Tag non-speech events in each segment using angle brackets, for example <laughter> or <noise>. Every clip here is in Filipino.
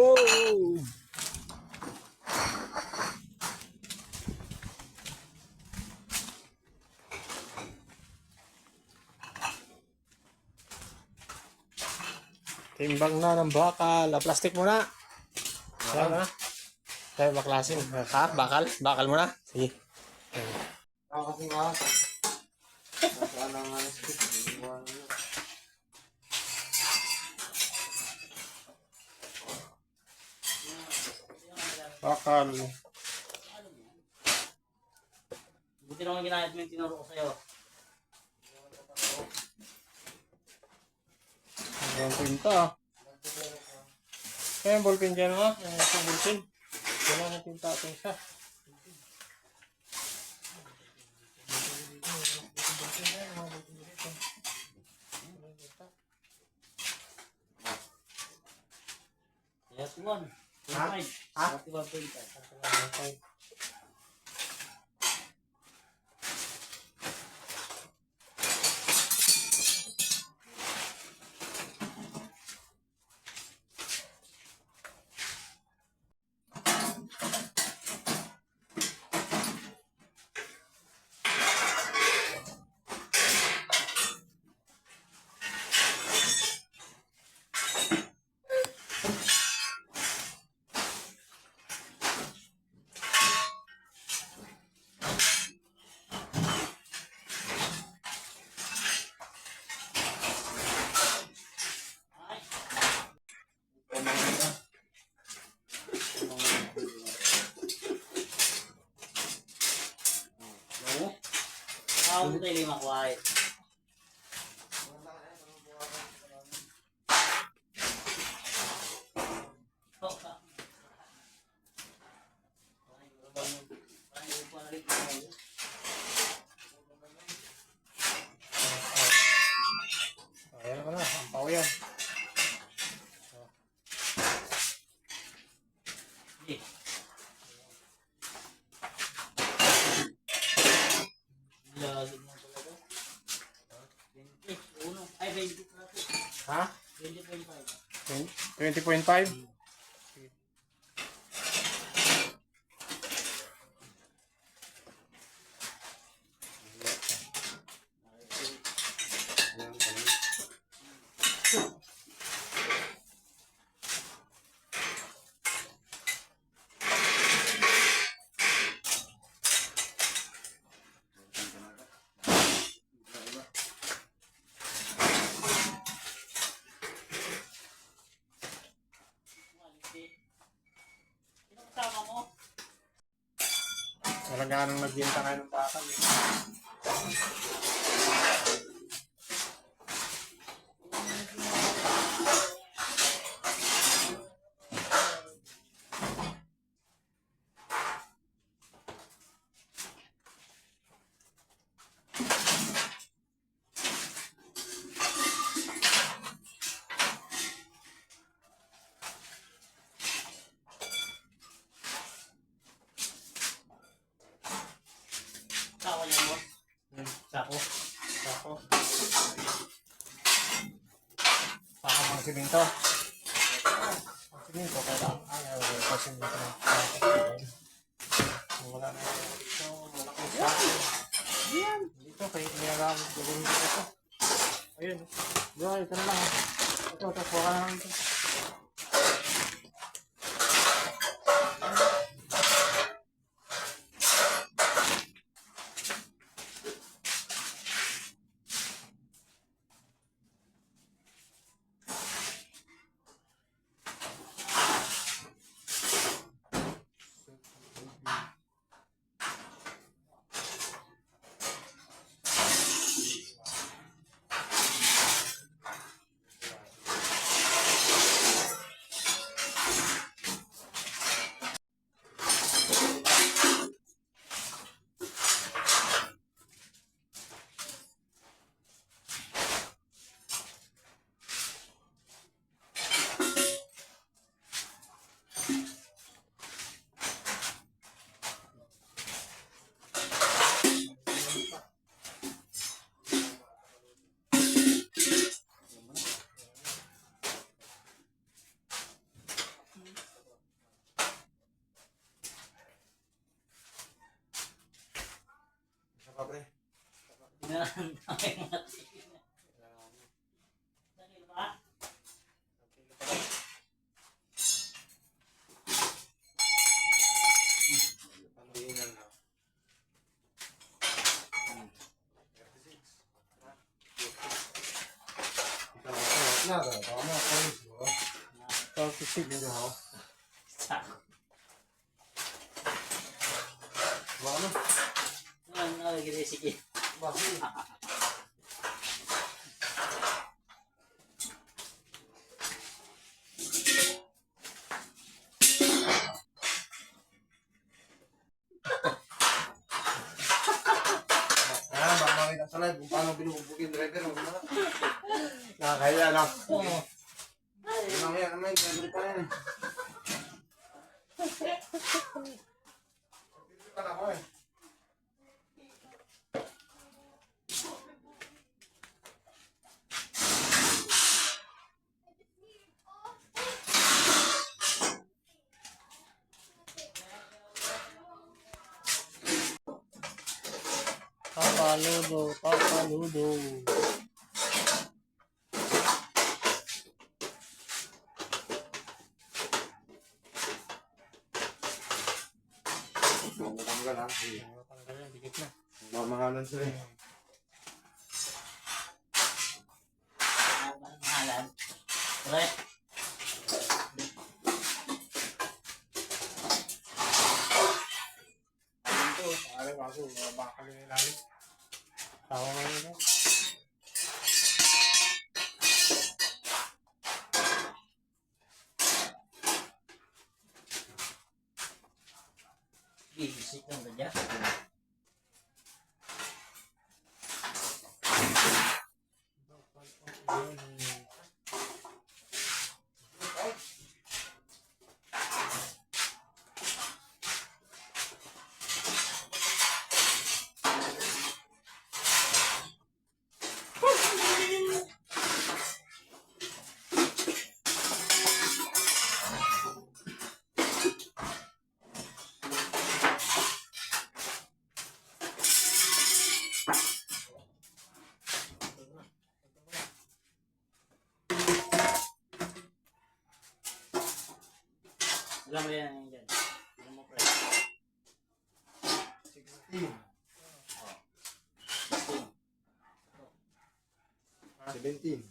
Whoa! Timbang na ng bakal. Ah, plastic muna. Bakal na. Tayo baklasin. Ha? Bakal? Bakal muna? Sige. Ako kasi nga. Wala nga na Bakal. Buti naman ginayat mo yung tinuro ko sa'yo. Ang tinta. Kaya yung ballpen dyan ha? Yung isang ballpen. Wala na tinta ating siya. Yes, one. Ah. Ha? 41.5. Mo tayo lima kuhay. Ayan ka na. Ang pao yan. Lasig mo talaga. 20, uno. Ay, 20 plato. Ha? 20.5. 20.5? Sino kasama mo? Wala ganang nagbinta ngayon ng bakal. eh. Kawa niya mo? Sako. Sako. Sako mga siminto. May mati. Dali ba? Panuinan na. Nada, tama ko ito. Thirty six. Sako. Baka na. Ano, ano, sige. 保密哈哈哈 Papaludo, papaludo. Matanggal ha. Tanggal yan, dikit na. Mamahalan sila eh. Mahalan. Right. Ayun to, pare kaso, bakal yung ilalim. Tawa mo yun. Bibisik lang ba 17.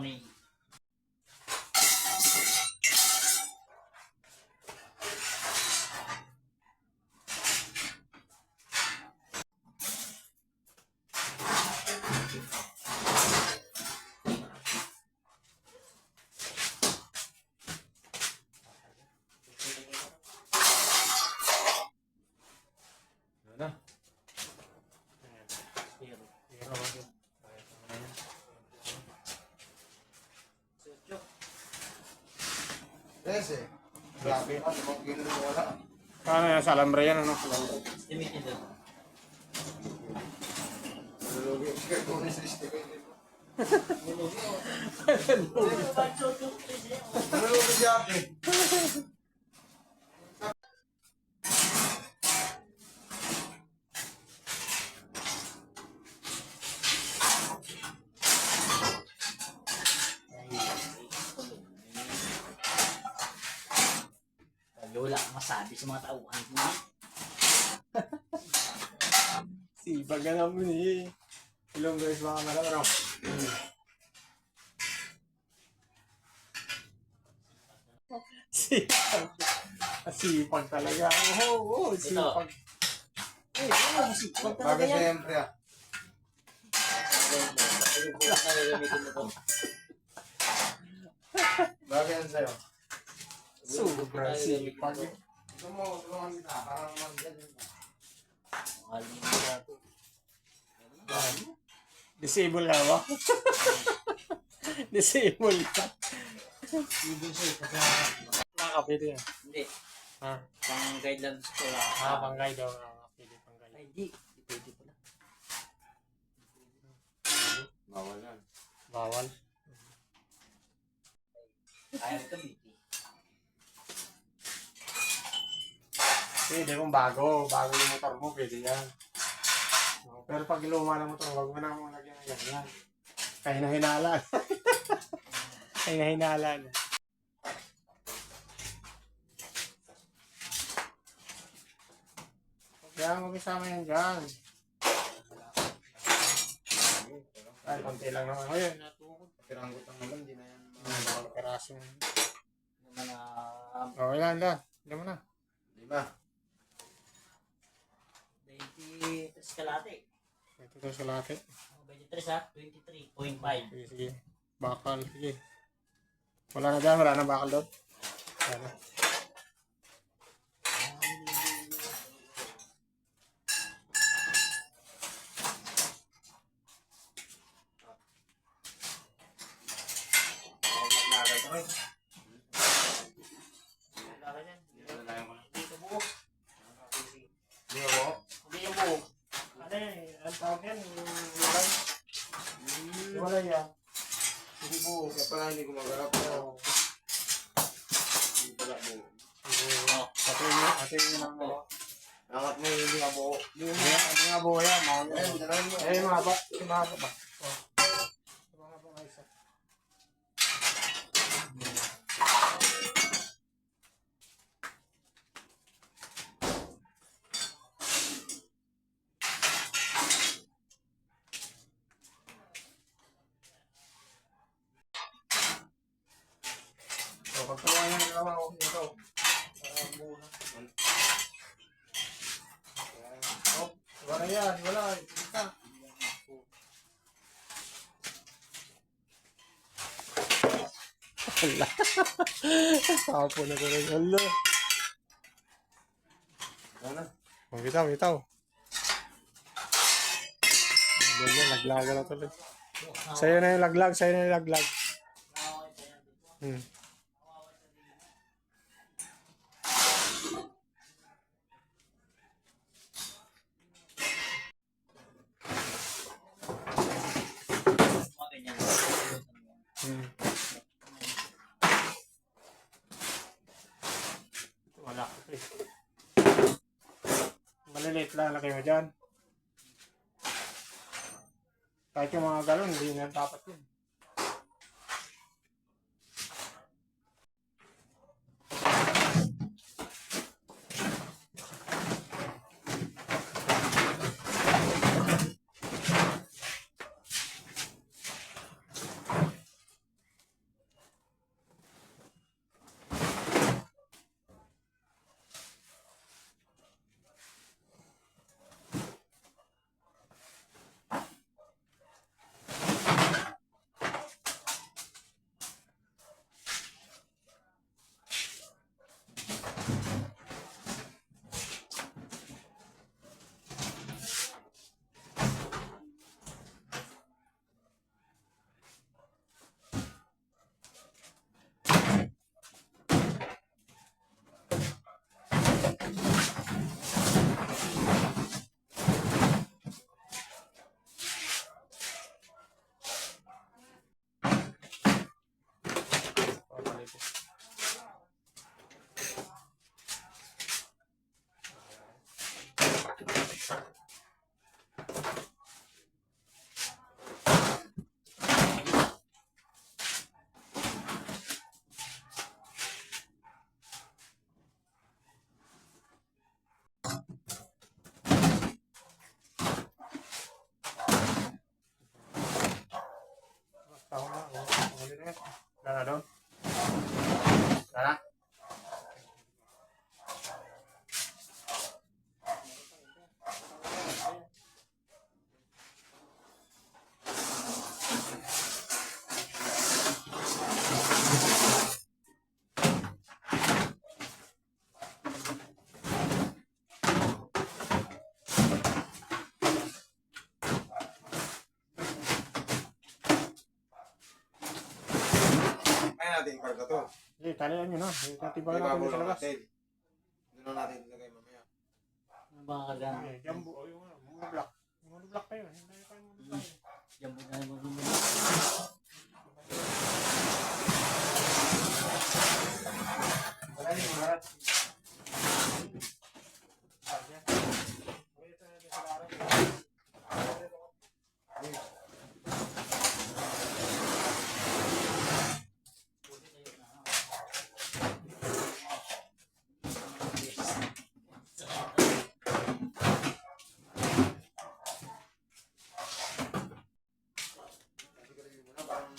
Like Grabe na, sa mga gino rin wala. Paano yan? Sa alambre <laughs> yan, ano? Estimated doon. Nalulugi ang skirt ko ni system. Nalulugi si ate. Ay, wala akong masabi sa mga tauhan ko. Sibag ka naman eh. Ilang guys mga malam, ano? Sipag. Sipag talaga. Oo, oh, sipag. Eh, ano, sipag talaga yan. siyempre ah. Mo. Bagay yan sa'yo. Sobrang sipag. Gusto mo, tulungan kita. Parang mag-ganyan. Mahal mo na ito. Disable na ba? <laughs> Disable kasi Nakakapili yan. hindi. Ha? Pang guide lang sa school. Ah, panggay daw. Nakakapili panggay. Ay, di. Di pwede pala. Bawal yan. Bawal. Ayaw ka, Vicky. Pwede kung bago. Bago yung motor mo, pwede yan. Pero pag luma ng motor, wag mo na mong lagyan ng ganyan. Kaya na hinalan. <laughs> Kaya na hinalan. Kaya mo kasama yan dyan. Ay, konti lang naman. Ayun, natukod. Piranggot ang naman, di na yan. Mga. Yung mga... Oh, yan, yan. Hindi mo na. Lima. 23 Ito daw sa. Oh, 23 ha? 23.5. Sige, sige. Bakal, sige. Wala na dyan, wala na bakal doon. Wala na. Yan. Mga Ayun. Eh, mga ba? Yung mga ba? Oh. Yung mga ba nga isa. So, pagtawa niya ng lawa ko nito. Para buo na. Oh, wala yan, wala. Kita. Wala. Tapo na ko rin. Wala. Ano? Oh, bitaw, bitaw. Ganyan, laglaga na tuloy. Sa'yo na yung laglag, sa'yo na yung laglag. Hmm. Mga ganyan. Hmm. Wala ko eh. Lagay mo dyan. Kahit yung mga galon, hindi na dapat yun. Tao na, oh. Huli na yan. Wala na doon. Wala na. natin, karga to. Eh, talian nyo na. Eh, Tatibagan Hindi natin sa labas. Doon na natin ilagay mamaya. Ano ba kargan? Eh, jambu. O, yung ano, monoblock. Yung monoblock pa yun. Hindi pa yung monoblock. Yan po na yung mga Wala yung lahat. Ah, yan. Wait, ah, sa araw. Siguraduhin mo na, parang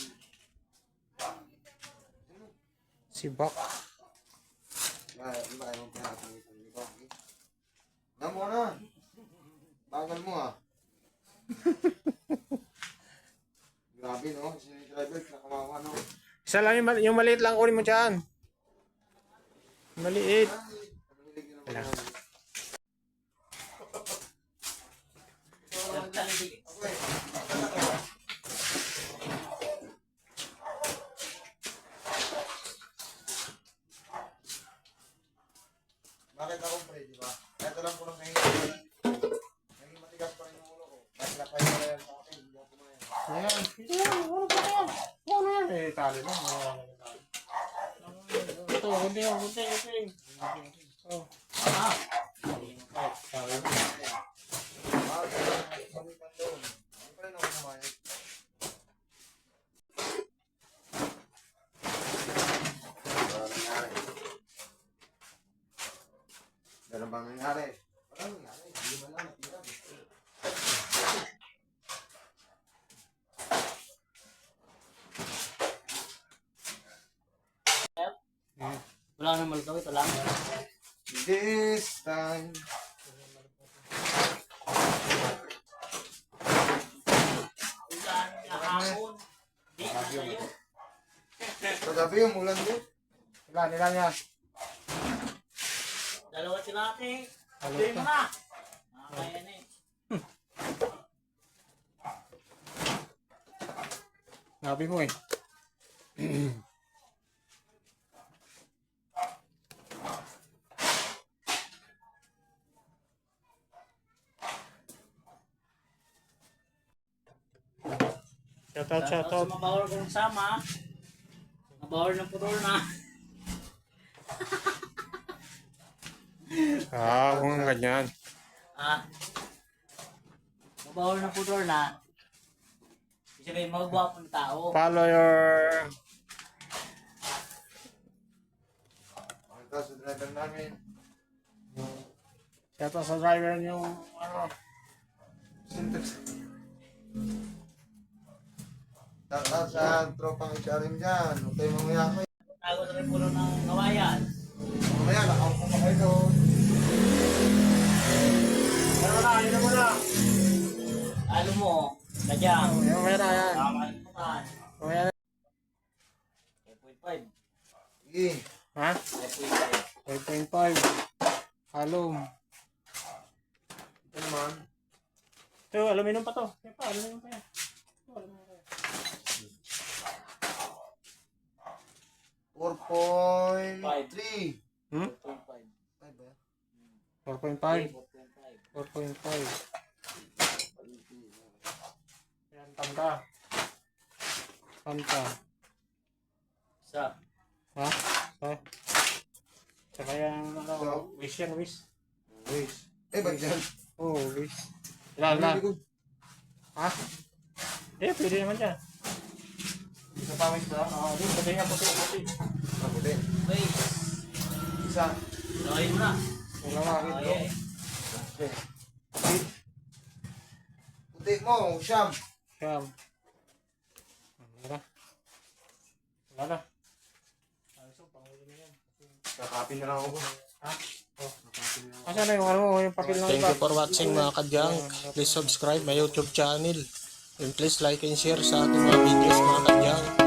Si Bak. Ayaw mo. Na. Bagal mo ah. Grabe no. Si driver nakakawawa no. Isa lang yung, mali- yung maliit lang kunin mo dyan. Maliit. Wala. naman. Okay. Bakit ako pre, di ba? Kahit alam ko lang nahihirap. Naging matigas pa rin yung ulo ko. Kahit napahinga na yan sa akin, hindi ako Ayan. Yan, ano ba yan? Ano yan? Eh, tali lang. Wala lang yung tali. Ito, kunti yung kunti, kunti. Oh. Ah! Tali lang. Ah, kami pa doon. Hindi pa rin ako kumain. Wala nangyari. Meron bang nangyari? Wala nangyari. Hindi man lang natira. Wala nang malutaw ito lang. This time. Ulan, kahapon. Di na sa'yo. Kagabi yung ulan din. Ilan, ilan yan? Dalawa sila ate. Sabihin mo na. Nakakaya na eh. Sabi mo eh. Shout out, shout out. Sa mabawal kong sama. Mabawal ng putol na. <laughs> Ah, kung ganyan. Ah. Mabawal ng putol na. Ibig sabihin, magwapong tao. Follow your... Ito sa driver namin. Out sa driver yung ano. Syntax. Shout sa tropang HRM dyan. Huwag kayo mamaya kayo. Tago sa may puno ng kawayan. Mamaya, nakaupo pa kayo doon. Ano na, yun mo na. Ano mo, kadyang. Yan mo na yan. Tama yung putan. Mamaya na. 5.5. Sige. Ha? 5.5. 5.5. Halom. Ito naman. Ito, aluminum pa to. Yan pa, aluminum pa yan. Ito, aluminum pa yan. 4.3. Hmm? 4.5. 5 ba yan? 4.5. 4.5. 4.5. Yan, tanda. Tanda. Isa. Ha? So, saka yan, ano, wish yan, wish. Wait. Eh, ba't yan? Oo, oh, wish. Ko- Ha? Eh, pwede naman dyan. Isa pawis ba? Oo, di, puti, puti. Ah, puti. Wait. Isa. Laway mo na. Wala ito. yeah. Okay. Puti mo, siyam. Siyam. Wala na. Wala na. Ayos, panghuli na yan. Kakapin na lang ako. Ha? Oh. Asa na yung ano, yung pakil ng Thank you for watching mga kadyang. Please subscribe my YouTube channel. And please like and share sa ating mga videos mga kadyang.